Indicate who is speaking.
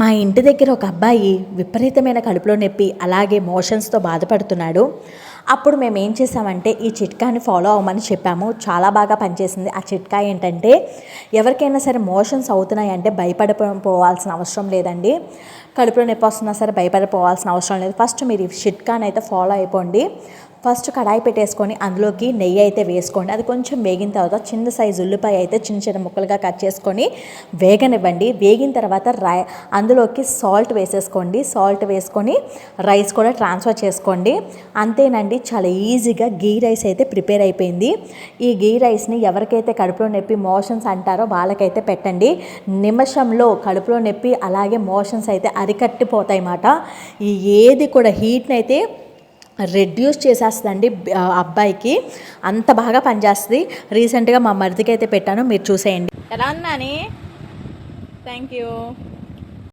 Speaker 1: మా ఇంటి దగ్గర ఒక అబ్బాయి విపరీతమైన కడుపులో నొప్పి అలాగే మోషన్స్తో బాధపడుతున్నాడు. అప్పుడు మేము ఏం చేసామంటే ఈ చిట్కాని ఫాలో అవ్వమని చెప్పాము. చాలా బాగా పనిచేసింది. ఆ చిట్కా ఏంటంటే ఎవరికైనా సరే మోషన్స్ అవుతున్నాయి అంటే భయపడిపోవాల్సిన అవసరం లేదండి. కడుపులో నొప్పి వస్తున్నా సరే భయపడిపోవాల్సిన అవసరం లేదు. ఫస్ట్ మీరు ఈ చిట్కాని అయితే ఫాలో అయిపోండి. ఫస్ట్ కడాయి పెట్టేసుకొని అందులోకి నెయ్యి అయితే వేసుకోండి. అది కొంచెం వేగిన తర్వాత చిన్న సైజు ఉల్లిపాయ అయితే చిన్న చిన్న ముక్కలుగా కట్ చేసుకొని వేగనివ్వండి. వేగిన తర్వాత రై అందులోకి సాల్ట్ వేసేసుకోండి. సాల్ట్ వేసుకొని రైస్ కూడా ట్రాన్స్ఫర్ చేసుకోండి. అంతేనండి చాలా ఈజీగా గీ రైస్ అయితే ప్రిపేర్ అయిపోయింది. ఈ గీ రైస్ని ఎవరికైతే కడుపులో నొప్పి మోషన్స్ అంటారో వాళ్ళకైతే పెట్టండి. నిమిషంలో కడుపులో నొప్పి అలాగే మోషన్స్ అయితే అరికట్టిపోతాయి అన్నమాట ఈ ఏది కూడా హీట్ని అయితే రెడ్యూస్ చేసేస్తుందండి అబ్బాయికి. అంత బాగా పనిచేస్తుంది. రీసెంట్గా మా మరిదికి అయితే పెట్టాను. మీరు చూసేయండి.
Speaker 2: ఎలా ఉందని థ్యాంక్ యూ